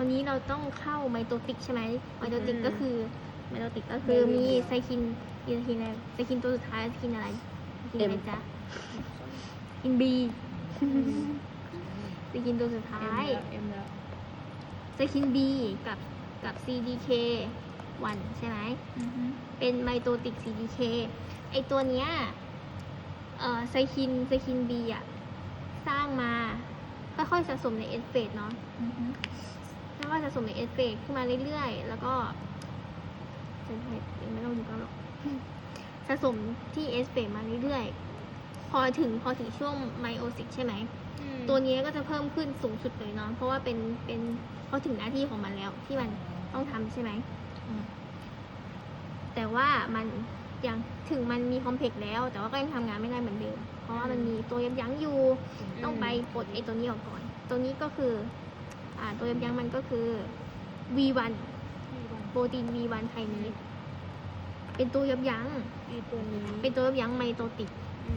อนนี้เราต้องเข้าไมโตติกใช่ไหมไมโตติกก็คือไมโตติกก็คือมีไซคินมีไซคินอะไรไซคินตัวสุดท้ายไซคินอะไรไซคินอะไรจ๊ะอินบีไซคินตัวสุดท้ายเอ็มแล้วไซคิน B กับกับ CDK 1ใช่ไหมอือฮึเป็นไมโตติก CDK ไอตัวเนี้ยเอ่อไซคินไซคิน B อะ สร้างมาค่อยๆสะสมในเอสเฟดเนาะ อือฮึค่อยๆสะสมในเอสเฟดขึ้นมาเรื่อยๆ แล้วก็จะไม่ยังไม่ต้องดูกันหรอกสะสมที่เอสเฟดมาเรื่อยๆ พอถึงพอถึงช่วงไมโอซิกใช่ไหม ตัวนี้ก็จะเพิ่มขึ้นสูงสุดเลยเนาะเพราะว่าเป็นเป็นพอถึงหน้าที่ของมันแล้วที่มันต้องทำใช่ไหมอืมแต่ว่ามันยังถึงมันมีคอมเพล็กซ์แล้ว แต่ว่าก็ยังทำงานไม่ได้เหมือนเดิม เพราะว่ามันมีตัวยับยั้งอยู่ ต้องไปปลดไอ้ตัวนี้ออกก่อน ตัวนี้ก็คืออ่า ตัวยับยั้งมันก็คือ V1 โปรตีน V1 ไคเนสเป็นตัวยับยั้งไอตัวนี้เป็นตัวยับยั้งไมโตติก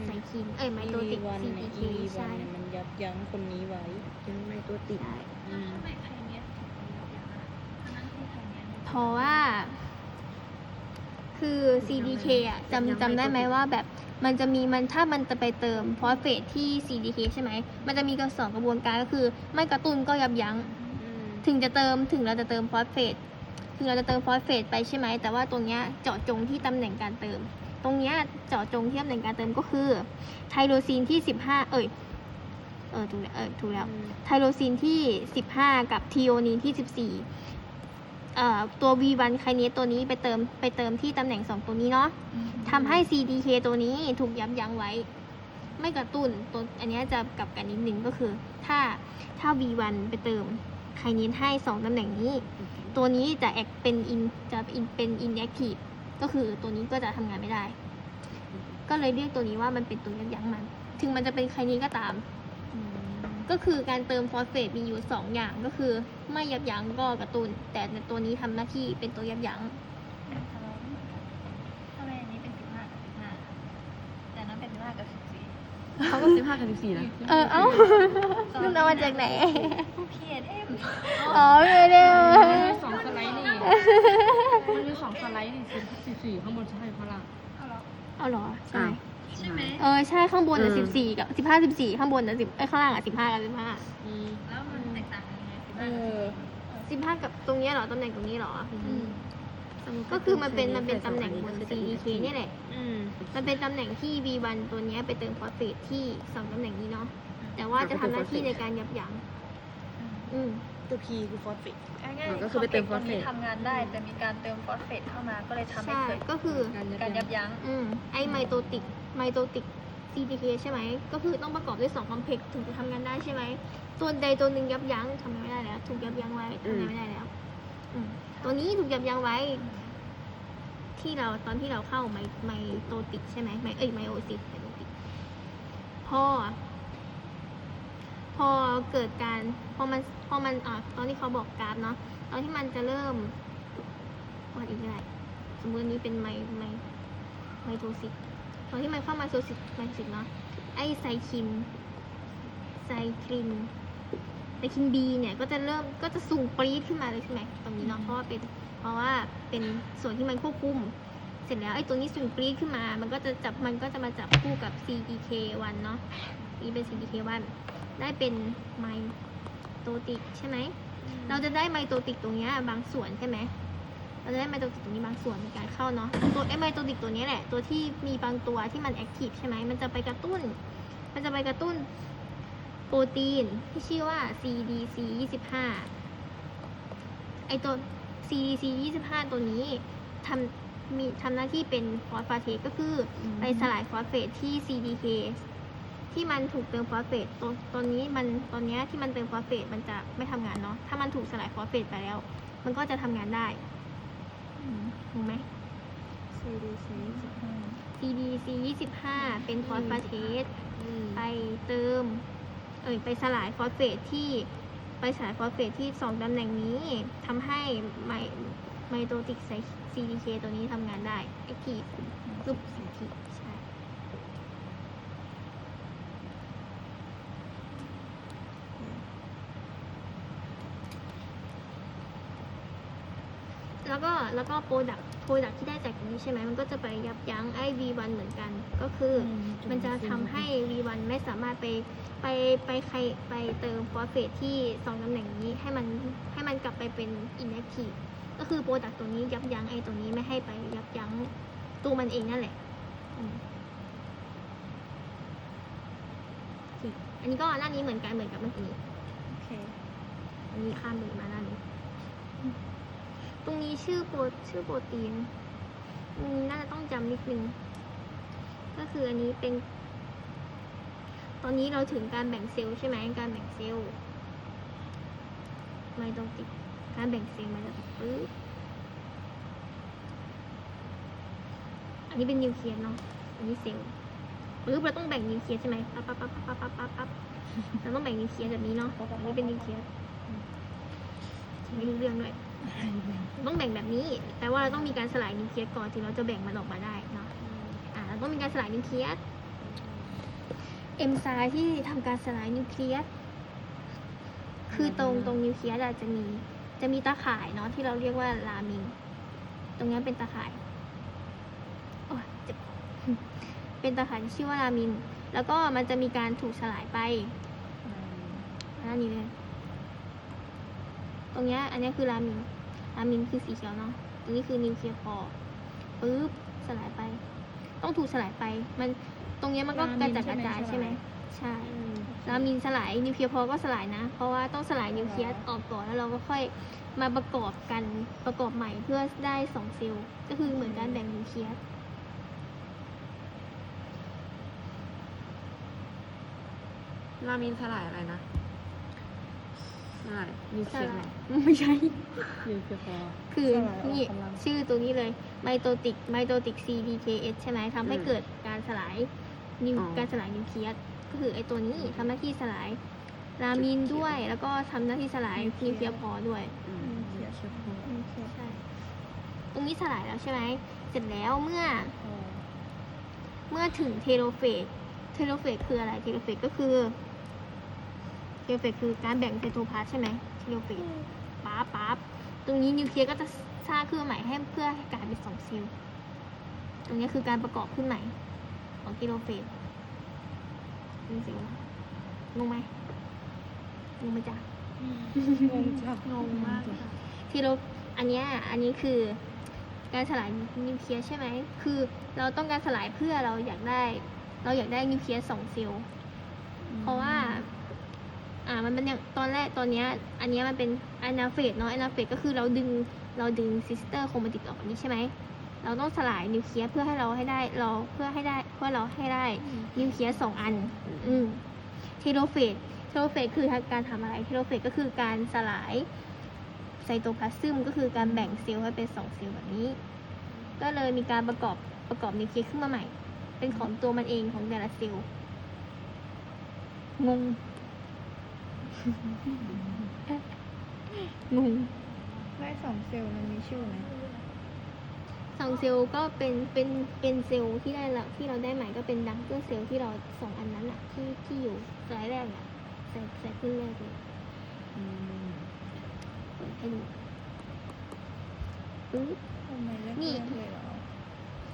ไซคินเอ้ยไมโตติกวันใน CDK อีวัใช่นเนี่ยมันยับยั้งคนนี้ไว้ยังไม่ตัวติดใช่อืมเพราะว่า คือ CDK อะจำจำได้ไหมว่าแบบ มันจะมีมันถ้ามันจะไปเติมฟอสเฟตที่ CDK ใช่ไหม มันจะมีกระสองกระบวนการก็คือ ไม่กระตุ้นก็ยับยั้ง ถึงจะเติมถึงเราจะเติมฟอสเฟตถึงเราจะเติมฟอสเฟตไปใช่ไหม แต่ว่าตรงเนี้ยเจาะจงที่ตำแหน่งการเติม ตรงเนี้ยเจาะจงที่ตำแหน่งการเติมก็คือไทโรซีนที่ 15 เอ้ยเออถูกแล้วเออถูกแล้วไทโรซีนที่ 15 กับทีโอนีนที่ 14เอ่อ ตัว V1 ไคเนสตัวนี้ไปเติมไปเติมที่ตำแหน่ง 2 ตัวนี้เนาะทำให้ CDK ตัวนี้ถูกยับยั้งไว้ ไม่กระตุ้นตัวอันเนี้ยจะกลับกันนิดนึงก็คือ ถ้าถ้า V1 ไปเติมไคเนสให้ 2ตำแหน่งนี้ ตัวนี้จะแอคเป็นอินจะเป็นอินแอคทีฟก็คือตัวนี้ก็จะทำงานไม่ได้ ก็เลยเรียกตัวนี้ว่ามันเป็นตัวยับยั้งมัน ถึงมันจะเป็นไคเนสก็ตาม ก็คือการเติมฟอสเฟตมีอยู่ 2 อย่างก็คือ ไม่ยับยั้งก็กระตุน้นแต่ในตัวนี้ทำหน้าที่เป็นตัวยับยั้งทำไมอันนี้เป็นสิบห้ากับสิบห้าแต่นั้นเป็นห้ากับสิบสี่เขาก็สิบห้ากับสิบสี่นะเออเอ้านุ่นเอามาจากไหนพีเอ็มอ๋อไม่ได้สองสไลด์นี่มันมีสองสไลด์นี่สิบสี่ข้างบนใช่พลังเอาเหรอเอาเหรอใช่ ใช่ไหมเออใช่ข้างบนอะเออสิบสี่กับสิบห้าสิบสี่ข้างบนอะสิบไอ้ยข้างล่างอะสิบห้ากับสิบห้าแล้วมันแตกต่างกันยังไงสิบเอห้าอสิบห้ากับตรงเนี้ยเหรอตำแหน่งตรงนี้เหรออก็คือมันเป็นมันเป็นตำแหน่งบน CDK เนี่ยแหละ อืม มันเป็นตำแหน่งที่ V1 ตัวเนี้ยไปเติมฟอสเฟตที่สองตำแหน่งนี้เนาะแต่ว่าจะทำหน้าที่ในการยับยั้งอืม ตัว P คือฟอสเฟต ง่ายก็คือไปเติมฟอสเฟต ทำงานได้แต่มีการเติมฟอสเฟตเข้ามาก็เลยทำให้ใช่ เกิดก็คือ การยับยั้ง อืมไอไมโตติก ไมโตติก CDK ใช่ไหม ก็คือต้องประกอบด้วย2คอมเพล็กซ์ถึงจะทำงานได้ใช่ไหม ตัวใดตัวหนึ่งยับยั้งทำงานไม่ได้แล้ว ถูกยับยั้งไว้ทำงานไม่ได้แล้วอืมตัวนี้ถูกยับยั้งไว้ ที่เราตอนที่เราเข้าไมไมโตติกใช่ไหมไมเอ้ยไมโอซิสไมโตติกพอ พอเกิดการ พอมันพอมันอะตอนที่เขาบอกกราฟเนาะตอนที่มันจะเริ่มวัดอีกอะไรสมมติอันนี้เป็นไมไมไมโทซิส ตอนที่มันเข้ามาโซซิสไมโทซิสเนาะไอไซคินไซคลินไซคินบีเนี่ยก็จะเริ่มก็จะสูงปรี๊ดขึ้นมาเลยใช่ไหมตรงนี้เนาะเพราะว่าเป็นเพราะว่าเป็นส่วนที่มันควบคุม เสร็จแล้วไอ้ตัวนี้สูงปรี๊ดขึ้นมา มันก็จะจับมันก็จะมาจับคู่กับ CDK1 เนาะนี่เป็น CDK1 ได้เป็นไมโตติกใช่ไหมเราจะได้ไมโตติกตรงเนี้ยบางส่วนใช่ไหม เราจะได้ไมโตติกตรงนี้บางส่วนในการเข้าเนาะตัวไอไมโตติกตัวนี้แหละ ตัวที่มีบางตัวที่มันแอคทีฟใช่ไหมมันจะไปกระตุ้น มันจะไปกระตุ้นโปรตีนที่ชื่อว่า CDC 25ไอตัว CDC 25 ตัวนี้ทำมีทำหน้าที่เป็นฟอสฟาเทสก็คืออไปสลายฟอสเฟตที่ CDK ที่มันถูกเติมฟอสเฟตตัวตอนนี้มันตอนเนี้ยที่มันเติมฟอสเฟตมันจะไม่ทำงานเนาะถ้ามันถูกสลายฟอสเฟตไปแล้ว มันก็จะทำงานได้ ถูกไหม CDC CDC 25 เป็นฟอสฟาเทสไปเติม เอ่ยไปสลายฟอสเฟตที่ไปสลายฟอสเฟตที่สองตำแหน่งนี้ทำให้ไมไมโตติกไซ CDK ตัวนี้ทำงานได้ active รูปสีทีใช่ ม แล้วก็แล้วก็โปรดักโปรดักที่ได้จากตรงนี้ใช่ไหมมันก็จะไปยับยั้งไอ้ V1 เหมือนกัน ก็คืออมมันจะทำให้ V1 ไม่สามารถไปไปไปใครไปเติมฟอสเฟตที่สองตำแหน่งนี้ให้มันให้มันกลับไปเป็น inactive ก็คือโปรดักตัวนี้ยับยั้งไอ้ตัวนี้ไม่ให้ไปยับยั้งตัวมันเองนั่นแหละอืมโอเคอันนี้ก็หน้านี้เหมือนกันเหมือนกับเมื่อกี้โอเคอันนี้ข้ามไปมาหน้านี้ ตรงนี้ชื่อโปรชื่อโปรตีนน่าจะต้องจำนิดนึง ก็คืออันนี้เป็น ตอนนี้เราถึงการแบ่งเซลล์ใช่ไหมการแบ่งเซลล์ไม่ต้องติดการแบ่งเซลล์มันจะปึ๊บอันนี้เป็นนิวเคลียสเนาะอันนี้เซลล์ปึ๊บเราต้องแบ่งนิวเคลียสใช่ไหมปั๊บปั๊บปั๊บปั๊บปั๊บปั๊บปั๊บเราต้องแบ่งนิวเคลียสแบบนี้เนาะอันนี้เป็นนิวเคลียสไม่รู้เรื่องด้วย ต้องแบ่งแบบนี้แต่ว่าเราต้องมีการสลายนิวเคลียสก่อนถึงเราจะแบ่งมันออกมาได้เนาะอ่าเราต้องมีการสลายนิวเคลียสเอนไซม์ที่ทำการสลายนิวเคลียสคือตรงตรงนิวเคลียสอาจจะมีจะมีตาข่ายเนาะที่เราเรียกว่าลามิน ตรงนี้เป็นตาข่ายโอ้ยเจ็บเป็นตาข่ายที่ชื่อว่าลามิน แล้วก็มันจะมีการถูกสลายไปอันนี้เลยตรงเนี้ยอันเนี้ยคือรามิน รามินคือสีเขียวเนาะตรงนี้คือนิวเคลียร์พอปึ๊บสลายไป ต้องถูกสลายไป มันตรงเนี้ยมันก็กระจัดกระจายใช่ไหมใช่รามินสลายนิวเคลียร์พอก็สลายนะ เพราะว่าต้องสลายนิวเคลียสออกก่อนแล้วเราก็ค่อยมาประกอบกันประกอบใหม่เพื่อได้สองเซลล์ก็คือเหมือนการแบ่งนิวเคลียสรามินสลายอะไรนะ สลายนิวเคสลียสลาไหนยไม่ใช่ นิวเคลียร์พอ คือสลายออกนี่กำลังชื่อตัวนี้เลยไมโตติกไมโตติก CDKS ใช่ไหมทำให้อืมเกิดการสลายนิวอ๋อการสลายนิวเคลียสก็คือไอตัวนี้ทำหน้าที่สลายรามินด้วย แล้วก็ทำหน้าที่สลายนิวเคลียร์พอด้วยอืมนิวเคลียร์พอใช่ตรงนี้สลายแล้วใช่ไหมเสร็จแล้วเมื่อ เมื่อถึงเทโลเฟสเทโลเฟสคืออะไรเทโลเฟสก็คือ เทโลเฟสคือการแบ่งเซโทพาร์ทใช่ไหมเทโลเฟสปั๊บปั๊บตรงนี้นิวเคลียสก็จะสร้างขึ้นมาใหม่ให้เพื่อให้กลายเป็นสองเซลล์ตรงนี้คือการประกอบขึ้นใหม่ของกิโลเฟสนี่สิวะงงไหมงงไหมจ๊ะงงจับงงมากค่ะที่เราอันเนี้ยอันนี้คือการสลายนิวเคลียสใช่ไหม คือเราต้องการสลายเพื่อเราอยากได้ เราอยากได้นิวเคลียสสองเซลล์ เพราะว่า อ่ามันเป็นอย่างตอนแรกตอนเนี้ยอันเนี้ยมันเป็นอนาเฟสเนาะอนาเฟสก็คือเราดึงเราดึงซิสเตอร์โครมาติกออกอันนี้ใช่ไหมเราต้องสลายนิวเคลียสเพื่อให้เราให้ได้เราเพื่อให้ได้เพื่อเราให้ได้นิวเคลียสสองอัน อืมเทโลเฟสเทโลเฟสคือการทำอะไรเทโลเฟสก็คือการสลายไซโตพลาซึมก็คือการแบ่งเซลล์ให้เป็นสองเซลล์แบบนี้ ก็เลยมีการประกอบประกอบนิวเคลียสขึ้นมาใหม่ เป็นของตัวมันเองของแต่ละเซลล์งง งงได้สองเซลล์มันมีชื่อไหมสองเซลล์ก็เป็นเป็นเป็นเซลล์ที่ได้ละที่เราได้ใหม่ก็เป็นดังเกอร์เซลล์ที่เราสองอันนั้นอะที่ที่อยู่สไลด์แรกอะใส่ใส่ขึ้นแรกเลยอืมเปิดให้ดูปึ๊บทำไมเลือกนี่เลือกเลยเหรอ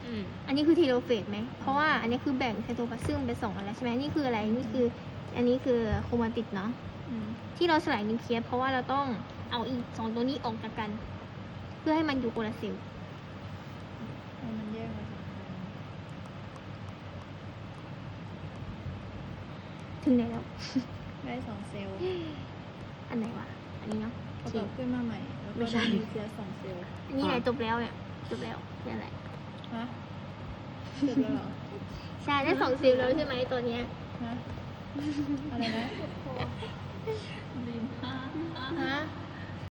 อืมอันนี้คือทีโลเฟสไหม เพราะว่าอันนี้คือแบ่งไซโตพลาซึมเป็นสองอันแล้วใช่ไหมนี่คืออะไร นี่คือ อันนี้คือโครมาติดเนาะอืม ที่เราสลายนิวเคลียสเพราะว่าเราต้องเอาอีกสองตัวนี้ออกจากกัน เพื่อให้มันอยู่คนละเซลล์เอามันแยกมาจากกันถึงไหนแล้ว ได้สองเซลล์อันไหนวะ อันนี้เนาะปโอระเค กอบขึ้นมาใหม่ แล้วก็ได้นิวเคลียสสองเซลล์อันนี้ไหนจบแล้วเนี่ยจบแล้วนี่แหละฮะเสร็จแล้วเหรอใช่ได้สองเซลล์แล้วใช่ไหมตัวเนี้ย ฮะอะไรนะ ฮะ